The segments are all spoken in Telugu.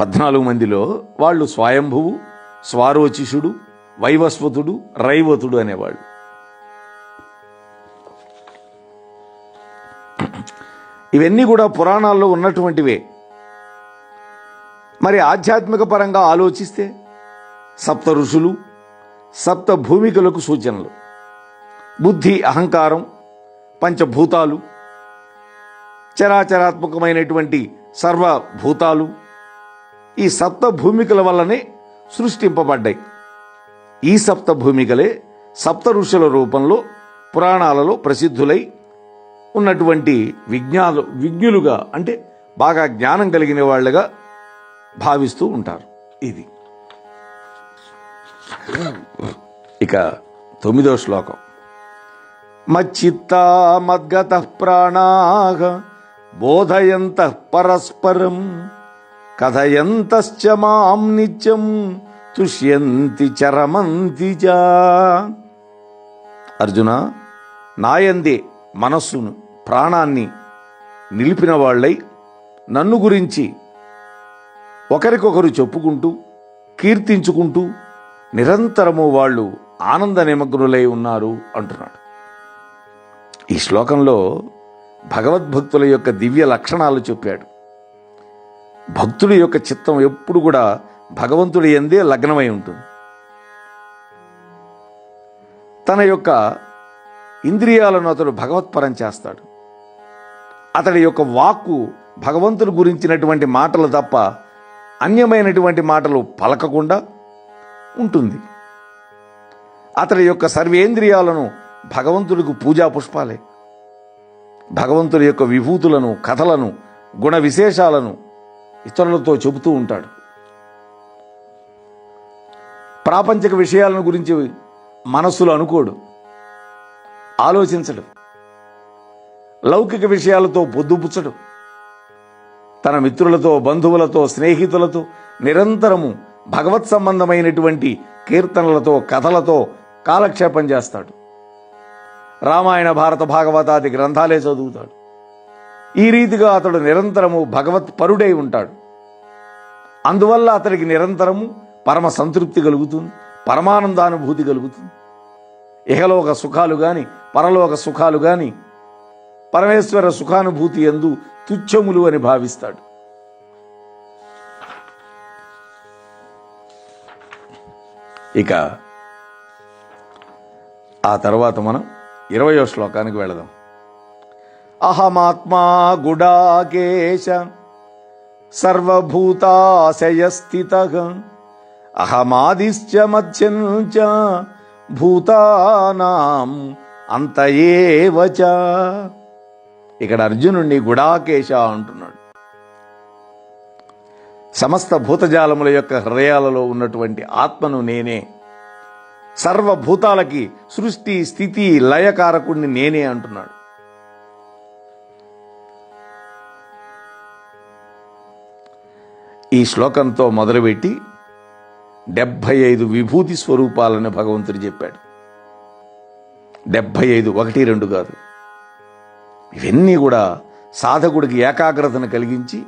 పద్నాలుగు మందిలో వాళ్ళు స్వయంభువు స్వారోచిషుడు వైవస్వతుడు రైవతుడు అనేవాళ్ళు. ఇవన్నీ కూడా పురాణాల్లో ఉన్నటువంటివే. మరి ఆధ్యాత్మిక పరంగా ఆలోచిస్తే సప్త ఋషులు సప్త భూమికలకు సూచనలు. బుద్ధి అహంకారం పంచభూతాలు చరాచరాత్మకమైనటువంటి సర్వభూతాలు ఈ సప్త భూమికల వల్లనే సృష్టింపబడ్డాయి. ఈ సప్త భూమికలే సప్త ఋషుల రూపంలో పురాణాలలో ప్రసిద్ధులై ఉన్నటువంటి విజ్ఞాలు విజ్ఞులుగా అంటే బాగా జ్ఞానం కలిగిన వాళ్ళగా భావిస్తూ ఉంటారు ఇది. ఇక తొమ్మిదో శ్లోకం. మచ్చిత్త మద్గత ప్రాణాగ బోధయంత పరస్పరం కథయంతశ్చ మాం నిత్యం తుష్యంతి చరమంతి చ. అర్జున నాయందే మనస్సును ప్రాణాన్ని నిలిపిన వాళ్ళై నన్ను గురించి ఒకరికొకరు చెప్పుకుంటూ కీర్తించుకుంటూ నిరంతరము వాళ్ళు ఆనంద నిమగ్నులై ఉన్నారు అంటున్నాడు. ఈ శ్లోకంలో భగవద్భక్తుల యొక్క దివ్య లక్షణాలు చెప్పాడు. భక్తుడి యొక్క చిత్తం ఎప్పుడు కూడా భగవంతుడి ఎందే లగ్నమై ఉంటుంది. తన యొక్క ఇంద్రియాలను అతడు భగవత్పరం చేస్తాడు. అతడి యొక్క వాక్కు భగవంతుని గురించినటువంటి మాటలు తప్ప అన్యమైనటువంటి మాటలు పలకకుండా ఉంటుంది. అతడి యొక్క సర్వేంద్రియాలను భగవంతుడికి పూజా పుష్పాలే. భగవంతుడి యొక్క విభూతులను కథలను గుణ విశేషాలను ఇతరులతో చెబుతూ ఉంటాడు. ప్రాపంచిక విషయాలను గురించి మనస్సులు అనుకోడు. ఆలోచించడు. లౌకిక విషయాలతో పొద్దుపుచ్చడు తన మిత్రులతో బంధువులతో స్నేహితులతో నిరంతరము భగవత్ సంబంధమైనటువంటి కీర్తనలతో కథలతో కాలక్షేపం చేస్తాడు. రామాయణ భారత భాగవతాది గ్రంథాలే చదువుతాడు. ఈ రీతిగా అతడు నిరంతరము భగవత్ పరుడై ఉంటాడు. అందువల్ల అతడికి నిరంతరము పరమ సంతృప్తి కలుగుతుంది పరమానందానుభూతి కలుగుతుంది. ఇహలోక సుఖాలు గాని పరలోక సుఖాలు గాని పరమేశ్వర సుఖానుభూతి ఎందు తుచ్చములు అని భావిస్తాడు. ఇక ఆ తర్వాత మనం ఇరవయో శ్లోకానికి వెళదాం. అహమాత్మా గుడాకేశ సర్వభూతాశయస్థిత అహమాదిశ్చ మధ్యం చ భూతానాం అంతయేవచ ఇక్కడ అర్జునుడిని గుడాకేశ అంటున్నాడు. సమస్త భూతజాలముల యొక్క హృదయాలలో ఉన్నటువంటి ఆత్మను నేనే. సర్వభూతాలకి సృష్టి స్థితి లయకారకుణ్ణి నేనే అంటున్నాడు. ఈ శ్లోకంతో మొదలుపెట్టి డెబ్భై ఐదు విభూతి స్వరూపాలని భగవంతుడు చెప్పాడు. డెబ్భై ఐదు ఒకటి రెండు కాదు. ఇవన్నీ కూడా సాధకుడికి ఏకాగ్రతను కలిగించి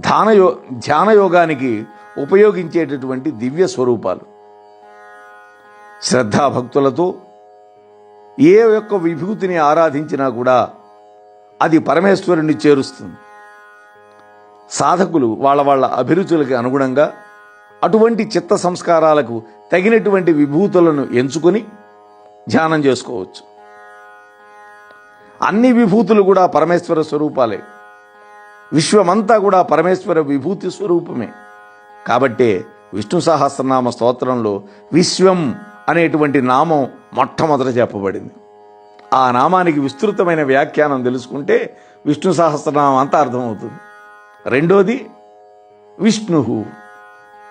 ధ్యానయో ధ్యానయోగానికి ఉపయోగించేటటువంటి దివ్య స్వరూపాలు. శ్రద్ధాభక్తులతో ఏ యొక్క విభూతిని ఆరాధించినా కూడా అది పరమేశ్వరుణ్ణి చేరుస్తుంది. సాధకులు వాళ్ళ వాళ్ళ అభిరుచులకు అనుగుణంగా అటువంటి చిత్త సంస్కారాలకు తగినటువంటి విభూతులను ఎంచుకొని ధ్యానం చేసుకోవచ్చు. అన్ని విభూతులు కూడా పరమేశ్వర స్వరూపాలే. విశ్వమంతా కూడా పరమేశ్వర విభూతి స్వరూపమే. కాబట్టే విష్ణు సహస్రనామ స్తోత్రంలో విశ్వం అనేటువంటి నామం మొట్టమొదట చెప్పబడింది. ఆ నామానికి విస్తృతమైన వ్యాఖ్యానం తెలుసుకుంటే విష్ణు సహస్రనామం అంతా అర్థమవుతుంది. రెండోది విష్ణు.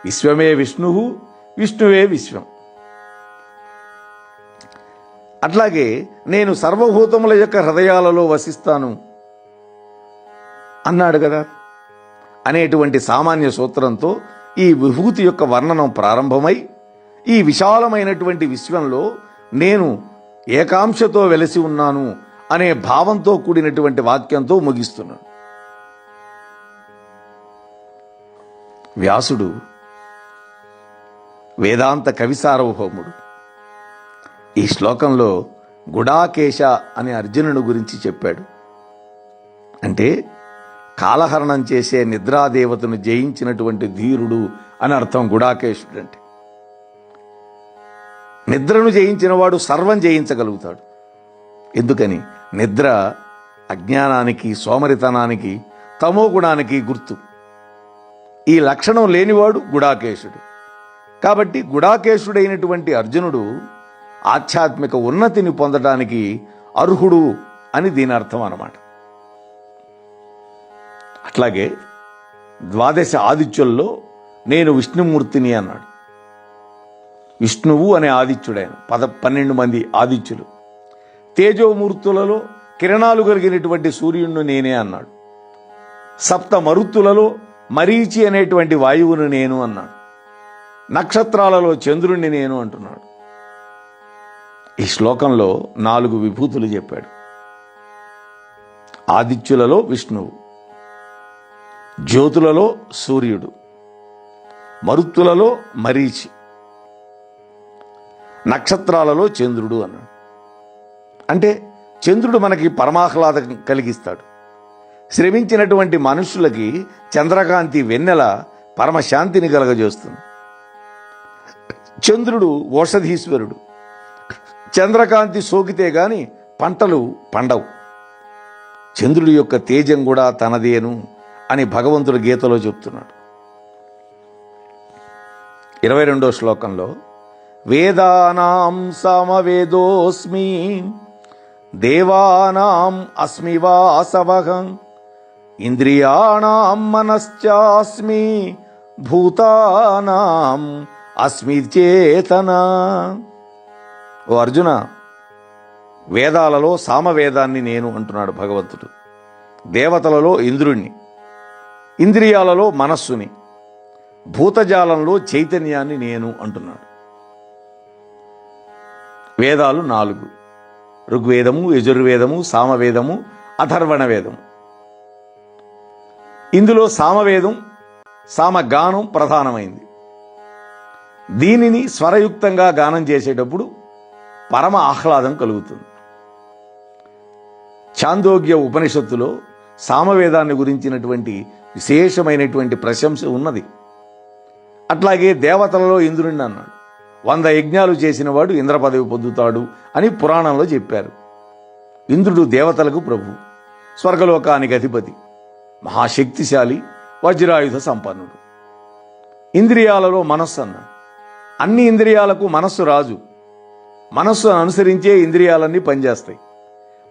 విశ్వమే విష్ణు విష్ణువే విశ్వం. అట్లాగే నేను సర్వభూతముల యొక్క హృదయాలలో వసిస్తాను అన్నాడు కదా. అనేటువంటి సామాన్య సూత్రంతో ఈ విభూతి యొక్క వర్ణనం ప్రారంభమై ఈ విశాలమైనటువంటి విశ్వంలో నేను ఏకాంశతో వెలసి ఉన్నాను అనే భావంతో కూడినటువంటి వాక్యంతో ముగిస్తున్నాను. వ్యాసుడు వేదాంత కవిసార్వభౌముడు ఈ శ్లోకంలో గుడాకేశ అనే అర్జునుడు గురించి చెప్పాడు. అంటే కాలహరణం చేసే నిద్రాదేవతను జయించినటువంటి ధీరుడు అని అర్థం గుడాకేశుడు అంటే. నిద్రను జయించినవాడు సర్వం జయించగలుగుతాడు. ఎందుకని? నిద్ర అజ్ఞానానికి సోమరితనానికి తమో గుణానికి గుర్తు. ఈ లక్షణం లేనివాడు గుడాకేశుడు. కాబట్టి గుడాకేశుడైనటువంటి అర్జునుడు ఆధ్యాత్మిక ఉన్నతిని పొందడానికి అర్హుడు అని దీని అర్థం అన్నమాట. అట్లాగే ద్వాదశ ఆదిత్యుల్లో నేను విష్ణుమూర్తిని అన్నాడు. విష్ణువు అనే ఆదిత్యుడైన పద పన్నెండు మంది ఆదిత్యులు. తేజోమూర్తులలో కిరణాలు కలిగినటువంటి సూర్యుణ్ణి నేనే అన్నాడు. సప్త మరుత్తులలో మరీచి అనేటువంటి వాయువును నేను అన్నాడు. నక్షత్రాలలో చంద్రుణ్ణి నేను అంటున్నాడు. ఈ శ్లోకంలో నాలుగు విభూతులు చెప్పాడు. ఆదిత్యులలో విష్ణువు జ్యోతులలో సూర్యుడు మరుత్తులలో మరీచి నక్షత్రాలలో చంద్రుడు అన్నాడు. అంటే చంద్రుడు మనకి పరమాహ్లాదం కలిగిస్తాడు. శ్రమించినటువంటి మనుషులకి చంద్రకాంతి వెన్నెల పరమశాంతిని కలగజేస్తుంది. చంద్రుడు ఓషధీశ్వరుడు. చంద్రకాంతి సోకితే గాని పంటలు పండవు. చంద్రుడి యొక్క తేజం కూడా తనదేను అని భగవంతుడు గీతలో చెప్తున్నాడు. ఇరవై రెండో శ్లోకంలో వేదానాం సమవేదోస్మి దేవానాం అస్మి వాసవహం ఇంద్రియాణం మనశ్చాస్మి భూతానాం అస్మి చేతన ఓ అర్జున వేదాలలో సామవేదాన్ని నేను అంటున్నాడు భగవంతుడు. దేవతలలో ఇంద్రుణ్ణి ఇంద్రియాలలో మనస్సుని భూతజాలంలో చైతన్యాన్ని నేను అంటున్నాడు. వేదాలు నాలుగు. ఋగ్వేదము యజుర్వేదము సామవేదము అథర్వణ వేదము ఇందులో సామవేదం సామగానం ప్రధానమైంది. దీనిని స్వరయుక్తంగా గానం చేసేటప్పుడు పరమ ఆహ్లాదం కలుగుతుంది. చాందోగ్య ఉపనిషత్తులో సామవేదాన్ని గురించినటువంటి విశేషమైనటువంటి ప్రశంస ఉన్నది. అట్లాగే దేవతలలో ఇంద్రుడిని అన్నాడు. వంద యజ్ఞాలు చేసినవాడు ఇంద్ర పదవి పొందుతాడు అని పురాణంలో చెప్పారు. ఇంద్రుడు దేవతలకు ప్రభు స్వర్గలోకానికి అధిపతి. మహాశక్తిశాలి వజ్రాయుధ సంపన్నుడు. ఇంద్రియాలలో మనస్సు అన్న. అన్ని ఇంద్రియాలకు మనస్సు రాజు. మనస్సును అనుసరించే ఇంద్రియాలన్నీ పనిచేస్తాయి.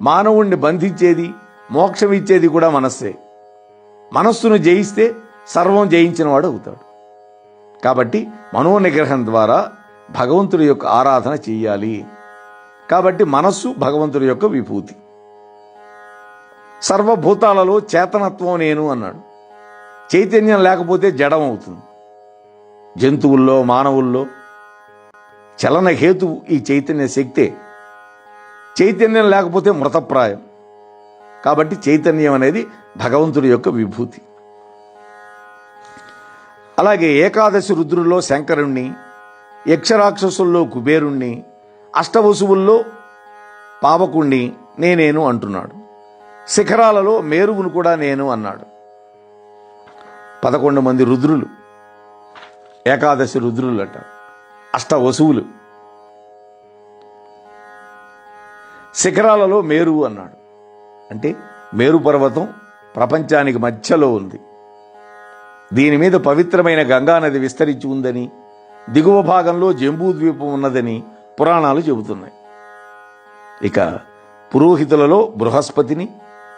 మానవుణ్ణి బంధించేది మోక్షం ఇచ్చేది కూడా మనస్సే. మనస్సును జయిస్తే సర్వం జయించినవాడు అవుతాడు. కాబట్టి మనోనిగ్రహం ద్వారా భగవంతుడి యొక్క ఆరాధన చెయ్యాలి. కాబట్టి మనస్సు భగవంతుడి యొక్క విభూతి. సర్వభూతాలలో చేతనత్వం నేను అన్నాడు. చైతన్యం లేకపోతే జడం అవుతుంది. జంతువుల్లో మానవుల్లో చలన హేతు ఈ చైతన్య శక్తే. చైతన్యం లేకపోతే మృతప్రాయం. కాబట్టి చైతన్యం అనేది భగవంతుడి యొక్క విభూతి. అలాగే ఏకాదశి రుద్రుల్లో శంకరుణ్ణి యక్షరాక్షసుల్లో కుబేరుణ్ణి అష్టవసువుల్లో పావకుణ్ణి నేనేను అంటున్నాడు. శిఖరాలలో మేరుగును కూడా నేను అన్నాడు. పదకొండు మంది రుద్రులు ఏకాదశి రుద్రులు అట అష్ట వసువులు. శిఖరాలలో మేరు అన్నాడు. అంటే మేరు పర్వతం ప్రపంచానికి మధ్యలో ఉంది. దీని మీద పవిత్రమైన గంగానది విస్తరించి ఉందని దిగువ భాగంలో జంబూద్వీపం ఉన్నదని పురాణాలు చెబుతున్నాయి. ఇక పురోహితులలో బృహస్పతిని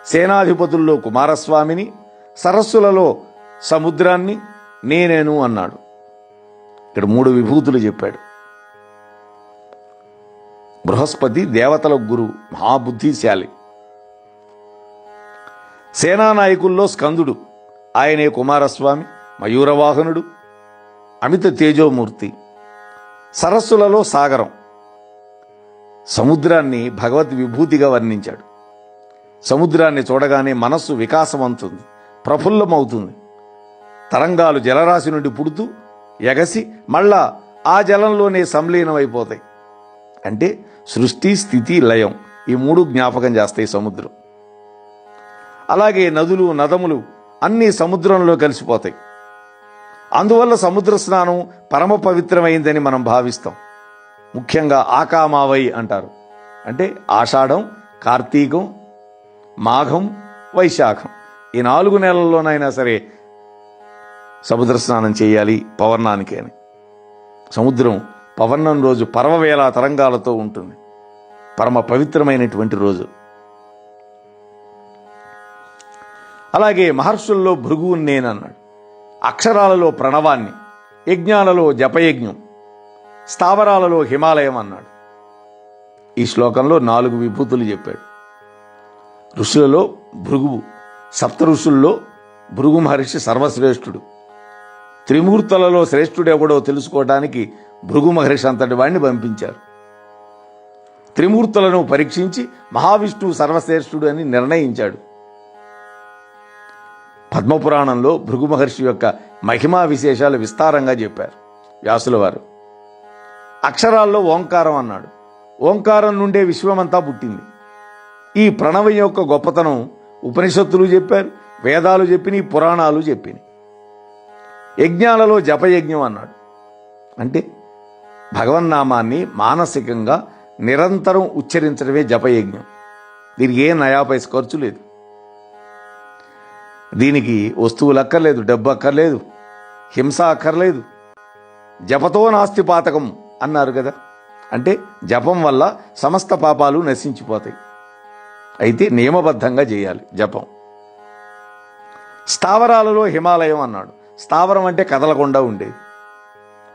సేనాధిపతుల్లో కుమారస్వామిని సరస్సులలో సముద్రాన్ని నేనేను అన్నాడు. ఇక్కడ మూడు విభూతులు చెప్పాడు. బృహస్పతి దేవతల గురు మహాబుద్ధిశాలి. సేనానాయకుల్లో స్కందుడు ఆయనే కుమారస్వామి మయూరవాహనుడు అమిత తేజోమూర్తి. సరస్సులలో సాగరం. సముద్రాన్ని భగవద్ విభూతిగా వర్ణించాడు. సముద్రాన్ని చూడగానే మనస్సు వికాసమవుతుంది ప్రఫుల్లమవుతుంది. తరంగాలు జలరాశి నుండి పుడుతూ ఎగసి మళ్ళా ఆ జలంలోనే సంలీనమైపోతాయి. అంటే సృష్టి స్థితి లయం ఈ మూడు జ్ఞాపకం చేస్తాయి సముద్రం. అలాగే నదులు నదములు అన్నీ సముద్రంలో కలిసిపోతాయి. అందువల్ల సముద్ర స్నానం పరమ పవిత్రమైందని మనం భావిస్తాం. ముఖ్యంగా ఆకామావై అంటారు. అంటే ఆషాఢం కార్తీకం మాఘం వైశాఖం. ఈ నాలుగు నెలల్లోనైనా సరే సముద్ర స్నానం చేయాలి పవర్ణానికి అని సముద్రం పవర్ణం రోజు పర్వవేళ తరంగాలతో ఉంటుంది. పరమ పవిత్రమైనటువంటి రోజు. అలాగే మహర్షుల్లో భృగువుని నేను అన్నాడు. అక్షరాలలో ప్రణవాన్ని యజ్ఞాలలో జపయజ్ఞం స్థావరాలలో హిమాలయం అన్నాడు. ఈ శ్లోకంలో నాలుగు విభూతులు చెప్పాడు. ఋషులలో భృగువు సప్త ఋషుల్లో భృగు మహర్షి సర్వశ్రేష్ఠుడు. త్రిమూర్తులలో శ్రేష్ఠుడు ఎవడో తెలుసుకోవడానికి భృగు మహర్షి అంతటి వాడిని పంపించారు. త్రిమూర్తులను పరీక్షించి మహావిష్ణువు సర్వశ్రేష్ఠుడు అని నిర్ణయించాడు. పద్మపురాణంలో భృగు మహర్షి యొక్క మహిమా విశేషాలు విస్తారంగా చెప్పారు వ్యాసుల వారు. అక్షరాల్లో ఓంకారం అన్నాడు. ఓంకారం నుండే విశ్వమంతా పుట్టింది. ఈ ప్రణవం యొక్క గొప్పతనం ఉపనిషత్తులు చెప్పారు వేదాలు చెప్పినాయి పురాణాలు చెప్పినాయి. యజ్ఞాలలో జపయజ్ఞం అన్నాడు. అంటే భగవన్నామాన్ని మానసికంగా నిరంతరం ఉచ్చరించడమే జపయజ్ఞం. దీనికి ఏ నయాపైస్ ఖర్చు లేదు. దీనికి వస్తువులు అక్కర్లేదు డబ్బు అక్కర్లేదు హింస అక్కర్లేదు. జపతో నాస్తి పాతకం అన్నారు కదా. అంటే జపం వల్ల సమస్త పాపాలు నశించిపోతాయి. అయితే నియమబద్ధంగా చేయాలి జపం. స్థావరాలలో హిమాలయం అన్నాడు. స్థావరం అంటే కదలకుండా ఉండేది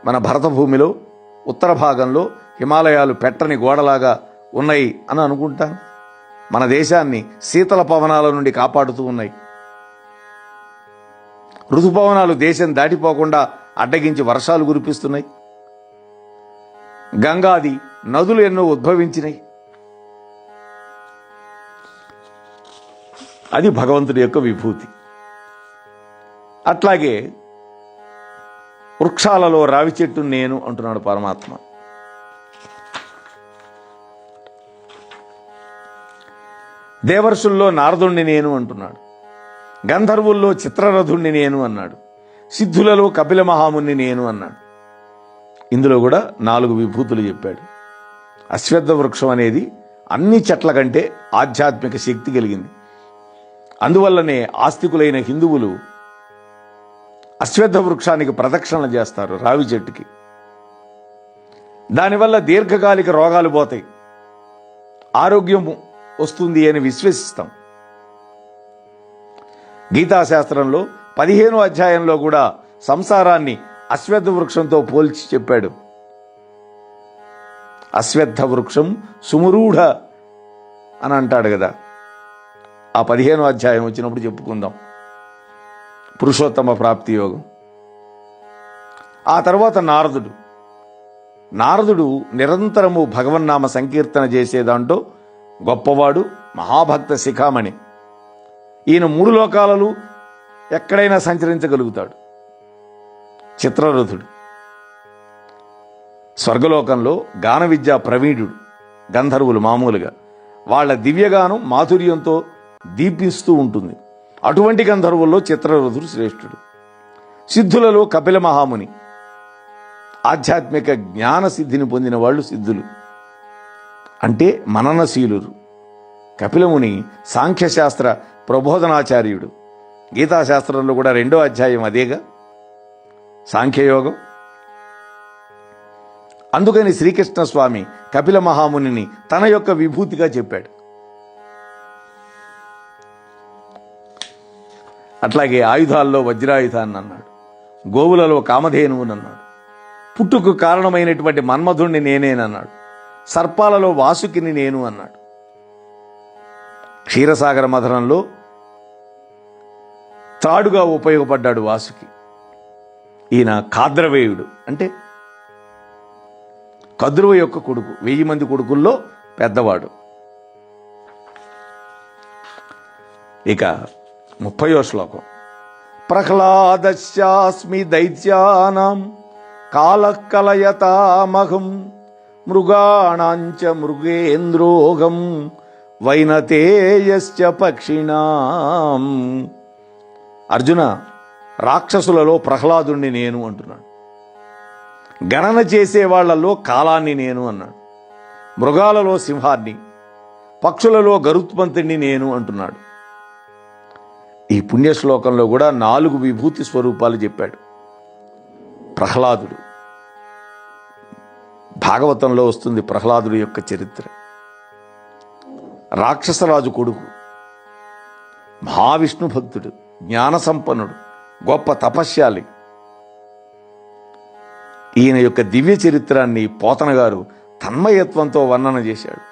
మన భరత భూమిలో ఉత్తర భాగంలో హిమాలయాలు పెట్టని గోడలాగా ఉన్నాయి అని అనుకుంటాను మన దేశాన్ని శీతల పవనాల నుండి కాపాడుతూ ఉన్నాయి. ఋతుపవనాలు దేశం దాటిపోకుండా అడ్డగించి వర్షాలు కురిపిస్తున్నాయి. గంగాది నదులు ఎన్నో ఉద్భవించినాయి. అది భగవంతుడి యొక్క విభూతి. అట్లాగే వృక్షాలలో రావి చెట్టు నేను అంటున్నాడు పరమాత్మ. దేవర్షుల్లో నారదుణ్ణి నేను అంటున్నాడు. గంధర్వుల్లో చిత్రరథుణ్ణి నేను అన్నాడు. సిద్ధులలో కపిల మహాముని నేను అన్నాడు. ఇందులో కూడా నాలుగు విభూతులు చెప్పాడు. అశ్వత్థ వృక్షం అనేది అన్ని చెట్ల కంటే ఆధ్యాత్మిక శక్తి కలిగింది. అందువల్లనే ఆస్తికులైన హిందువులు అశ్వత్థ వృక్షానికి ప్రదక్షిణలు చేస్తారు రావి చెట్టుకి. దానివల్ల దీర్ఘకాలిక రోగాలు పోతాయి. ఆరోగ్యం వస్తుంది అని విశ్వసిస్తాం. గీతాశాస్త్రంలో పదిహేను అధ్యాయంలో కూడా సంసారాన్ని అశ్వత్థ వృక్షంతో పోల్చి చెప్పాడు. అశ్వత్థ వృక్షం సుమురూఢ అని అంటాడు కదా. ఆ పదిహేను అధ్యాయం వచ్చినప్పుడు చెప్పుకుందాం. పురుషోత్తమ ప్రాప్తి యోగం. ఆ తర్వాత నారదుడు. నారదుడు నిరంతరము భగవన్నామ సంకీర్తన చేసేదాంట్లో గొప్పవాడు మహాభక్త శిఖామణి. ఈయన మూడు లోకాలలో ఎక్కడైనా సంచరించగలుగుతాడు. చిత్రరథుడు. స్వర్గలోకంలో గాన విద్యా ప్రవీణుడు గంధర్వులు మామూలుగా. వాళ్ళ దివ్యగానం మాధుర్యంతో దీపిస్తూ ఉంటుంది. అటువంటి గంధర్వుల్లో చిత్రరథుడు శ్రేష్ఠుడు. సిద్ధులలో కపిల మహాముని. ఆధ్యాత్మిక జ్ఞాన సిద్ధిని పొందిన వాళ్ళు సిద్ధులు. అంటే మననశీలురు. కపిలముని సాంఖ్యశాస్త్ర ప్రబోధనాచార్యుడు. గీతాశాస్త్రంలో కూడా రెండో అధ్యాయం అదేగా? సాంఖ్యయోగం. అందుకని శ్రీకృష్ణ స్వామి కపిల మహామునిని తన యొక్క విభూతిగా చెప్పాడు. అట్లాగే ఆయుధాల్లో వజ్రాయుధాన్ని అన్నాడు. గోవులలో కామధేనువుని అన్నాడు. పుట్టుకు కారణమైనటువంటి మన్మధుణ్ణి నేనేనన్నాడు. సర్పాలలో వాసుకిని నేను అన్నాడు. క్షీరసాగర మథనంలో త్రాడుగా ఉపయోగపడ్డాడు వాసుకి. ఈయన కాద్రవేయుడు అంటే కద్రువ యొక్క కొడుకు. వెయ్యి మంది కొడుకుల్లో పెద్దవాడు. ఇక ముప్పయో శ్లోకం. ప్రహ్లాదశాస్మి దైత్యానాం కాలకలయతామహం మృగాణాంచ మృగేంద్రోగం వైనతేయశ్చ పక్షిణాం. అర్జున రాక్షసులలో ప్రహ్లాదుణ్ణి నేను అంటున్నాడు. గణన చేసే వాళ్ళలో కాలాన్ని నేను అన్నాడు. మృగాలలో సింహాన్ని పక్షులలో గరుత్మంతుణ్ణి నేను అంటున్నాడు. ఈ పుణ్యశ్లోకంలో కూడా నాలుగు విభూతి స్వరూపాలు చెప్పాడు. ప్రహ్లాదుడు. భాగవతంలో వస్తుంది ప్రహ్లాదుడి యొక్క చరిత్ర. రాక్షసరాజు కొడుకు. మహావిష్ణు భక్తుడు. జ్ఞాన సంపన్నుడు. గొప్ప తపస్యాలి ఈయన యొక్క దివ్య చరిత్రాన్ని పోతన గారు తన్మయత్వంతో వర్ణన చేశాడు.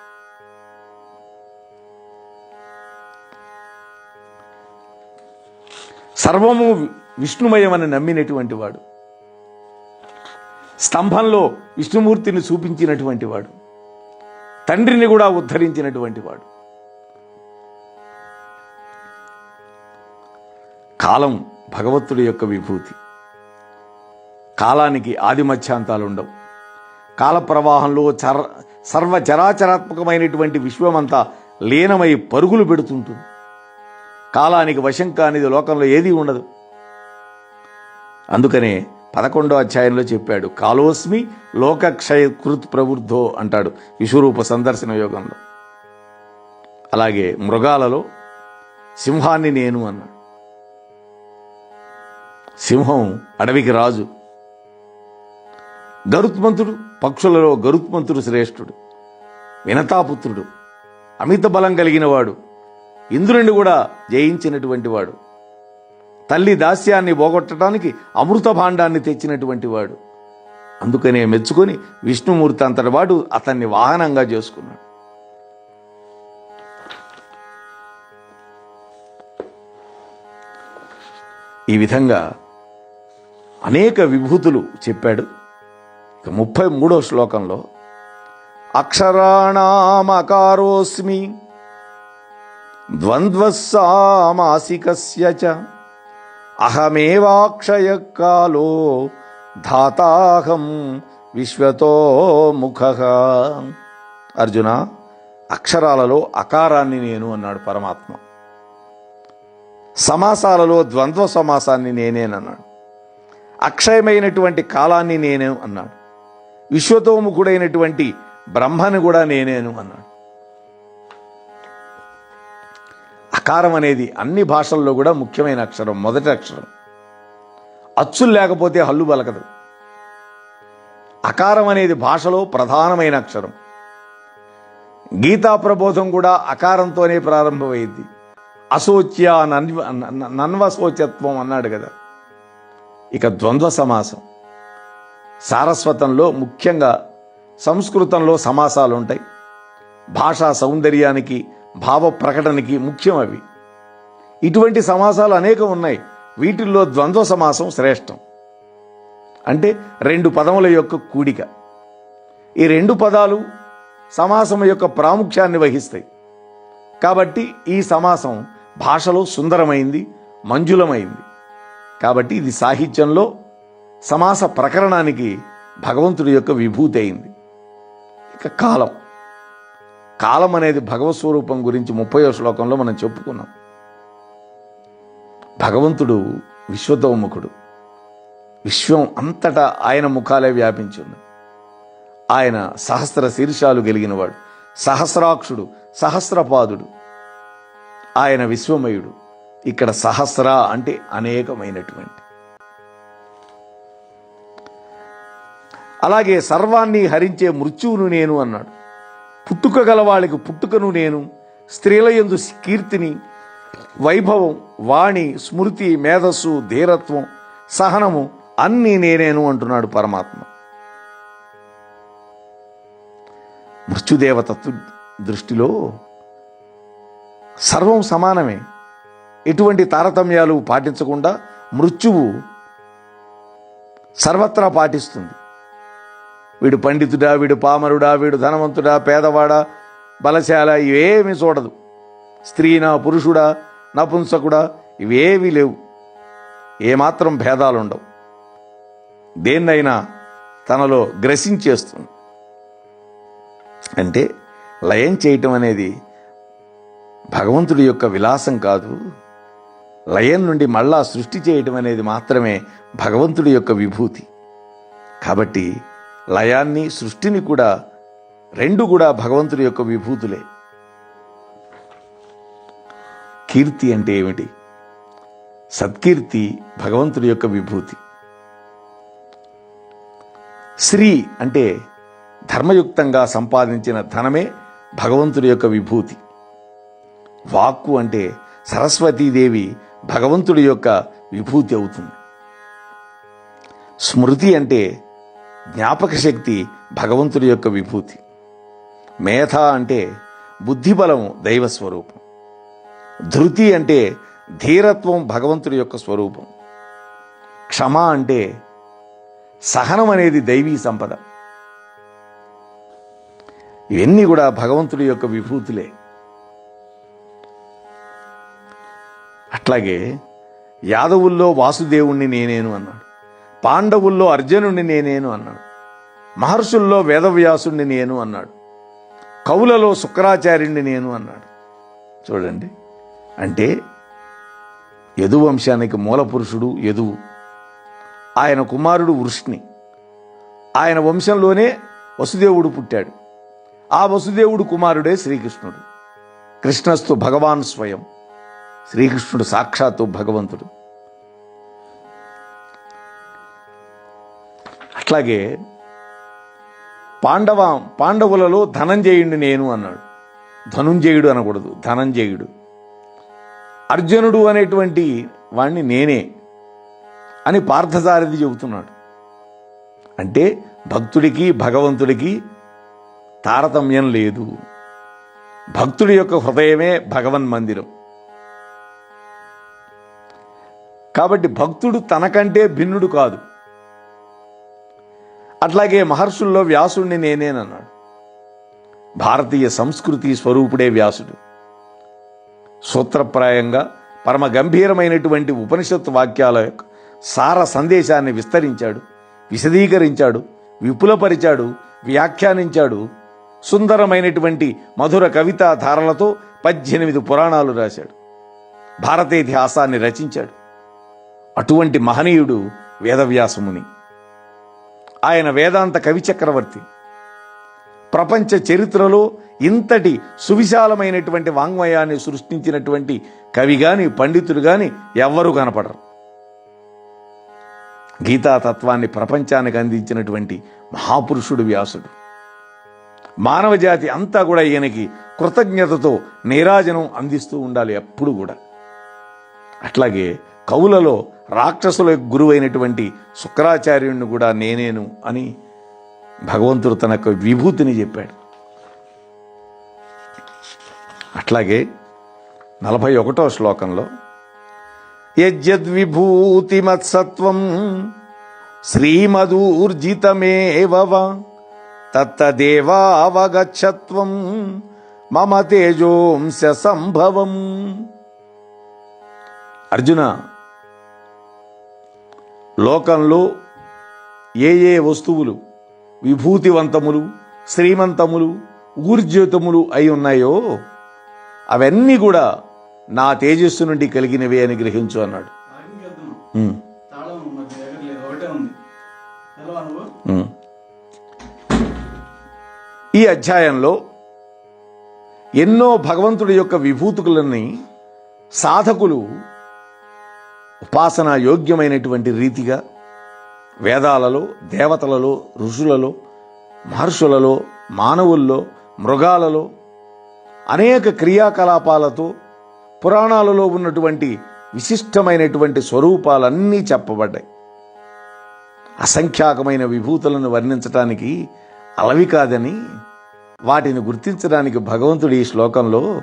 సర్వము విష్ణుమయమని నమ్మినటువంటి వాడు. స్తంభంలో విష్ణుమూర్తిని చూపించినటువంటి వాడు. తండ్రిని కూడా ఉద్ధరించినటువంటి వాడు. కాలం భగవంతుడి యొక్క విభూతి. కాలానికి ఆది మధ్యాంతాలు ఉండవు. కాల ప్రవాహంలో చర సర్వ చరాచరాత్మకమైనటువంటి విశ్వమంతా లీనమై పరుగులు పెడుతుంటుంది. కాలానికి వశం కానిది లోకంలో ఏదీ ఉండదు. అందుకనే పదకొండో అధ్యాయంలో చెప్పాడు కాలోస్మి లోకక్షయ కృత్ ప్రవృద్ధో అంటాడు విశ్వరూప సందర్శన యోగంలో. అలాగే మృగాలలో సింహాన్ని నేను అన్నాడు. సింహం అడవికి రాజు గరుత్మంతుడు పక్షులలో గరుత్మంతుడు శ్రేష్ఠుడు వినతాపుత్రుడు అమిత బలం కలిగిన వాడు ఇంద్రుని కూడా జయించినటువంటి వాడు. తల్లి దాస్యాన్ని పోగొట్టడానికి అమృత భాండాన్ని తెచ్చినటువంటి వాడు. అందుకనే మెచ్చుకొని విష్ణుమూర్తి అంతటి వాడు అతన్ని వాహనంగా చేసుకున్నాడు. ఈ విధంగా అనేక విభూతులు చెప్పాడు. ఇక ముప్పై మూడో శ్లోకంలో అక్షరాణామకారోస్మి ద్వంద్వస్సామాసికస్య చ. అహమేవాక్షయ కాలో ధాతాహం విశ్వతో ముఖ. అర్జున అక్షరాలలో అకారాన్ని నేను అన్నాడు పరమాత్మ. సమాసాలలో ద్వంద్వ సమాసాన్ని నేనేనన్నాడు అక్షయమైనటువంటి కాలాన్ని నేనే అన్నాడు. విశ్వతోముఖుడైనటువంటి బ్రహ్మని కూడా నేనేను అన్నాడు. అకారం అనేది అన్ని భాషల్లో కూడా ముఖ్యమైన అక్షరం మొదటి అక్షరం. అచ్చులు లేకపోతే హల్లు బలకదు అకారం అనేది భాషలో ప్రధానమైన అక్షరం. గీతా ప్రబోధం కూడా అకారంతోనే ప్రారంభమైంది. అశోచ్య నన్వ నన్వశోచత్వం అన్నాడు కదా. ఇక ద్వంద్వ సమాసం. సారస్వతంలో ముఖ్యంగా సంస్కృతంలో సమాసాలు ఉంటాయి భాషా సౌందర్యానికి భావ ప్రకటనకి ముఖ్యం అవి. ఇటువంటి సమాసాలు అనేకం ఉన్నాయి. వీటిల్లో ద్వంద్వ సమాసం శ్రేష్టం. అంటే రెండు పదముల యొక్క కూడిక. ఈ రెండు పదాలు సమాసం యొక్క ప్రాముఖ్యాన్ని వహిస్తాయి. కాబట్టి ఈ సమాసం భాషలో సుందరమైంది మంజులమైంది. కాబట్టి ఇది సాహిత్యంలో సమాస ప్రకరణానికి భగవంతుడి యొక్క విభూతి అయింది. ఇక కాలం. కాలం అనేది భగవత్ స్వరూపం గురించి ముప్పయో శ్లోకంలో మనం చెప్పుకున్నాం. భగవంతుడు విశ్వతోముఖుడు విశ్వం అంతటా ఆయన ముఖాలే వ్యాపించింది. ఆయన సహస్ర శీర్షాలు కలిగినవాడు సహస్రాక్షుడు సహస్రపాదుడు. ఆయన విశ్వమయుడు. ఇక్కడ సహస్ర అంటే అనేకమైనటువంటి. అలాగే సర్వాన్ని హరించే మృత్యువును నేను అన్నాడు. పుట్టుక గల వాళ్ళకి పుట్టుకను నేను స్త్రీల యందు కీర్తిని వైభవం వాణి స్మృతి మేధస్సు ధీరత్వం సహనము అన్నీ నేనేను అంటున్నాడు పరమాత్మ. మృత్యుదేవతత్వ దృష్టిలో సర్వం సమానమే. ఎటువంటి తారతమ్యాలు పాటించకుండా మృత్యువు సర్వత్రా పాటిస్తుంది. వీడు పండితుడా వీడు పామరుడా వీడు ధనవంతుడా పేదవాడా బలశాల ఇవేమీ చూడదు. స్త్రీనా పురుషుడా నపుంసకుడా ఇవేవి లేవు. ఏమాత్రం భేదాలుండవు. దేన్నైనా తనలో గ్రసించేస్తుంది. అంటే లయం చేయటం అనేది భగవంతుడి యొక్క విలాసం కాదు. లయం నుండి మళ్ళా సృష్టి చేయటం అనేది మాత్రమే భగవంతుడి యొక్క విభూతి. కాబట్టి లయాన్ని సృష్టిని కూడా రెండు కూడా భగవంతుడి యొక్క విభూతులే. కీర్తి అంటే ఏమిటి? సత్కీర్తి భగవంతుడి యొక్క విభూతి. శ్రీ అంటే ధర్మయుక్తంగా సంపాదించిన ధనమే భగవంతుడి యొక్క విభూతి. వాక్కు అంటే సరస్వతీదేవి భగవంతుడి యొక్క విభూతి అవుతుంది. స్మృతి అంటే జ్ఞాపక శక్తి భగవంతుడి యొక్క విభూతి. మేధ అంటే బుద్ధిబలం దైవ స్వరూపం ధృతి అంటే ధీరత్వం భగవంతుడి యొక్క స్వరూపం. క్షమ అంటే సహనం అనేది దైవీ సంపద. ఇవన్నీ కూడా భగవంతుడి యొక్క విభూతులే. అట్లాగే యాదవుల్లో వాసుదేవుణ్ణి నేనేను అన్నాడు. పాండవుల్లో అర్జునుడిని నేనేను అన్నాడు. మహర్షుల్లో వేదవ్యాసుణ్ణి నేను అన్నాడు. కవులలో శుక్రాచార్యుణ్ణి నేను అన్నాడు. చూడండి. అంటే యదువంశానికి మూల పురుషుడు యదువు. ఆయన కుమారుడు వృష్ణి. ఆయన వంశంలోనే వసుదేవుడు పుట్టాడు. ఆ వసుదేవుడు కుమారుడే శ్రీకృష్ణుడు. కృష్ణస్తు భగవాన్ స్వయం. శ్రీకృష్ణుడు సాక్షాత్తు భగవంతుడు. అట్లాగే పాండవ పాండవులలో ధనంజయుడిని నేను అన్నాడు. ధనుంజయుడు అనకూడదు ధనంజయుడు. అర్జునుడు అనేటువంటి వాణ్ణి నేనే అని పార్థసారథి చెబుతున్నాడు. అంటే భక్తుడికి భగవంతుడికి తారతమ్యం లేదు. భక్తుడి యొక్క హృదయమే భగవన్ మందిరం. కాబట్టి భక్తుడు తనకంటే భిన్నుడు కాదు. అట్లాగే మహర్షుల్లో వ్యాసుణ్ణి నేనేనన్నాడు. భారతీయ సంస్కృతి స్వరూపుడే వ్యాసుడు. సూత్రప్రాయంగా పరమ గంభీరమైనటువంటి ఉపనిషత్ వాక్యాల యొక్క సార సందేశాన్ని విస్తరించాడు విశదీకరించాడు విపులపరిచాడు వ్యాఖ్యానించాడు. సుందరమైనటువంటి మధుర కవితా ధారలతో పద్దెనిమిది పురాణాలు రాశాడు. భారత ఇతిహాసాన్ని రచించాడు. అటువంటి మహనీయుడు వేదవ్యాసముని. ఆయన వేదాంత కవి చక్రవర్తి. ప్రపంచ చరిత్రలో ఇంతటి సువిశాలమైనటువంటి వాంగ్మయాన్ని సృష్టించినటువంటి కవి గాని పండితుడు గాని ఎవ్వరూ కనపడరు. గీతాతత్వాన్ని ప్రపంచానికి అందించినటువంటి మహాపురుషుడు వ్యాసుడు. మానవ జాతి అంతా కూడా ఈయనకి కృతజ్ఞతతో నీరాజనం అందిస్తూ ఉండాలి ఎప్పుడు కూడా. అట్లాగే కవులలో రాక్షసుల గురువైనటువంటి శుక్రాచార్యుడిని కూడా నేనేను అని భగవంతుడు తన యొక్క విభూతిని చెప్పాడు. అట్లాగే నలభై ఒకటో శ్లోకంలో యజ్జద్విభూతిమత్సత్వం శ్రీమదూర్జితమేవ వా తత్తదేవావగచ్చత్వం మమ తేజోంశ సంభవం. అర్జున లోకంలో ఏ ఏ వస్తువులు విభూతివంతములు శ్రీమంతములు ఊర్జితములు అయి ఉన్నాయో అవన్నీ కూడా నా తేజస్సు నుండి కలిగినవే అని గ్రహించు అన్నాడు. ఈ అధ్యాయంలో ఎన్నో భగవంతుడి యొక్క విభూతుకులని సాధకులు ఉపాసన యోగ్యమైనటువంటి రీతిగా వేదాలలో దేవతలలో ఋషులలో మహర్షులలో మానవుల్లో మృగాలలో అనేక క్రియాకలాపాలతో పురాణాలలో ఉన్నటువంటి విశిష్టమైనటువంటి స్వరూపాలన్నీ చెప్పబడ్డాయి. అసంఖ్యాకమైన విభూతులను వర్ణించటానికి అలవి కాదని వాటిని గుర్తించడానికి భగవంతుడు ఈ శ్లోకంలో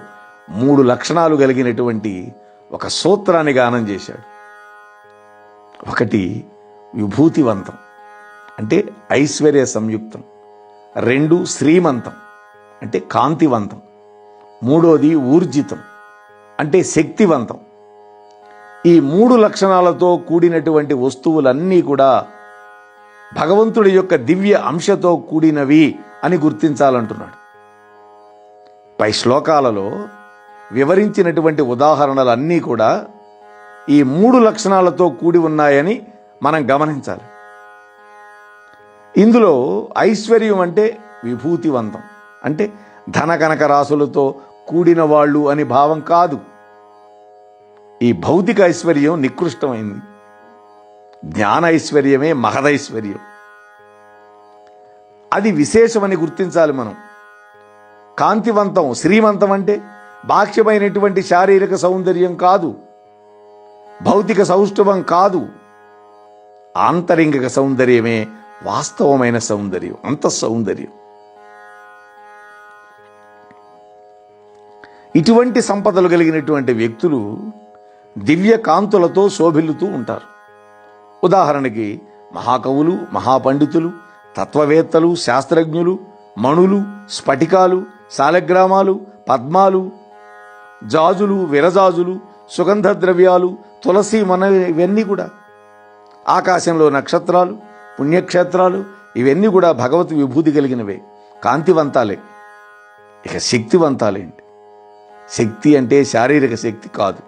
మూడు లక్షణాలు కలిగినటువంటి ఒక సూత్రాన్ని గానం చేశాడు. ఒకటి విభూతివంతం అంటే ఐశ్వర్య సంయుక్తం రెండు శ్రీమంతం అంటే కాంతివంతం మూడోది ఊర్జితం అంటే శక్తివంతం. ఈ మూడు లక్షణాలతో కూడినటువంటి వస్తువులన్నీ కూడా భగవంతుడి యొక్క దివ్య అంశతో కూడినవి అని గుర్తించాలంటున్నాడు. పై శ్లోకాలలో వివరించినటువంటి ఉదాహరణలన్నీ కూడా ఈ మూడు లక్షణాలతో కూడి ఉన్నాయని మనం గమనించాలి. ఇందులో ఐశ్వర్యం అంటే విభూతివంతం. అంటే ధన కనక రాసులతో కూడిన వాళ్ళు అని భావం కాదు. ఈ భౌతిక ఐశ్వర్యం నికృష్టమైంది. జ్ఞాన ఐశ్వర్యమే మహదైశ్వర్యం అది విశేషమని గుర్తించాలి మనం. కాంతివంతం శ్రీమంతం అంటే బాహ్యమైనటువంటి శారీరక సౌందర్యం కాదు. భౌతిక సౌష్ఠవం కాదు. ఆంతరింగిక సౌందర్యమే వాస్తవమైన సౌందర్యం అంత సౌందర్యం. ఇటువంటి సంపదలు కలిగినటువంటి వ్యక్తులు దివ్య కాంతులతో శోభిల్లుతూ ఉంటారు. ఉదాహరణకి మహాకవులు మహాపండితులు తత్వవేత్తలు శాస్త్రజ్ఞులు మణులు స్ఫటికాలు శాలగ్రామాలు పద్మాలు జాజులు విరజాజులు సుగంధ ద్రవ్యాలు తులసి మన ఇవన్నీ కూడా. ఆకాశంలో నక్షత్రాలు పుణ్యక్షేత్రాలు ఇవన్నీ కూడా భగవత్ విభూతి కలిగినవే. కాంతివంతాలే. ఇక శక్తివంతాలేంటి శక్తి అంటే శారీరక శక్తి కాదు.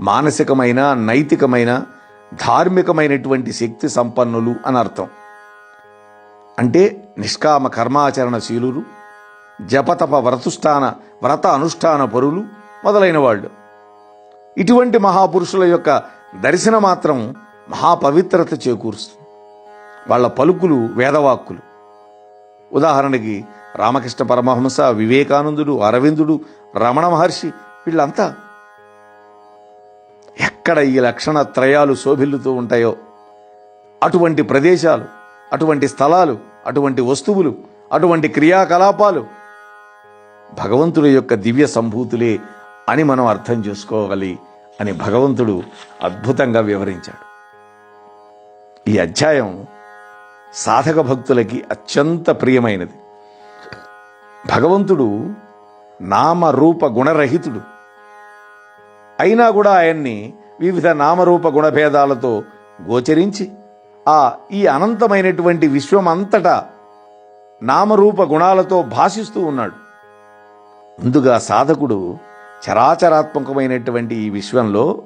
మానసికమైన నైతికమైన ధార్మికమైనటువంటి శక్తి సంపన్నులు అని అర్థం. అంటే నిష్కామ కర్మాచరణశీలురు జపతప వ్రతుష్ఠాన వ్రత అనుష్ఠాన పరులు మొదలైన వాళ్ళు. ఇటువంటి మహాపురుషుల యొక్క దర్శన మాత్రం మహాపవిత్రత చేకూరుస్తుంది. వాళ్ళ పలుకులు వేదవాక్కులు. ఉదాహరణకి రామకృష్ణ పరమహంస వివేకానందుడు అరవిందుడు రమణ మహర్షి వీళ్ళంతా ఎక్కడ ఈ లక్షణ త్రయాలు శోభిల్లుతూ ఉంటాయో అటువంటి ప్రదేశాలు అటువంటి స్థలాలు అటువంటి వస్తువులు అటువంటి క్రియాకలాపాలు భగవంతుడి యొక్క దివ్య సంభూతులే అని మనం అర్థం చేసుకోవాలి అని భగవంతుడు అద్భుతంగా వివరించాడు. ఈ అధ్యాయం సాధక భక్తులకి అత్యంత ప్రియమైనది. భగవంతుడు నామరూప గుణరహితుడు. అయినా కూడా ఆయన్ని వివిధ నామరూప గుణభేదాలతో గోచరించి ఆ ఈ అనంతమైనటువంటి విశ్వం అంతటా నామరూప గుణాలతో భాషిస్తూ ఉన్నాడు. ముందుగా సాధకుడు చరాచరాత్మకమైనటువంటి ఈ విశ్వంలో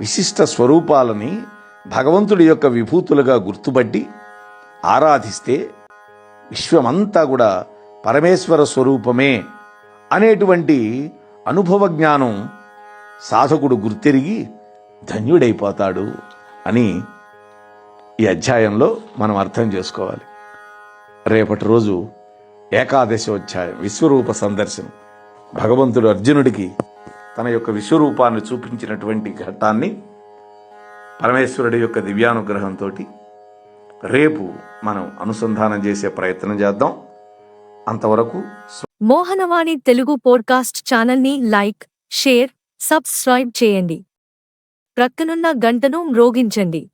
విశిష్ట స్వరూపాలని భగవంతుడి యొక్క విభూతులుగా గుర్తుపట్టి ఆరాధిస్తే విశ్వమంతా కూడా పరమేశ్వర స్వరూపమే అనేటువంటి అనుభవ జ్ఞానం సాధకుడు గుర్తెరిగి ధన్యుడైపోతాడు అని ఈ అధ్యాయంలో మనం అర్థం చేసుకోవాలి. రేపటి రోజు ఏకాదశి అధ్యాయం విశ్వరూప సందర్శనం. భగవంతుడు అర్జునుడికి తన యొక్క విశ్వరూపాన్ని చూపించినటువంటి ఘట్టాన్ని పరమేశ్వరుడి యొక్క దివ్యానుగ్రహంతో రేపు మనం అనుసంధానం చేసే ప్రయత్నం చేద్దాం. అంతవరకు మోహనవాణి తెలుగు పోడ్కాస్ట్ ఛానల్ని లైక్ షేర్ సబ్స్క్రైబ్ చేయండి. ప్రక్కనున్న గంటను మ్రోగించండి.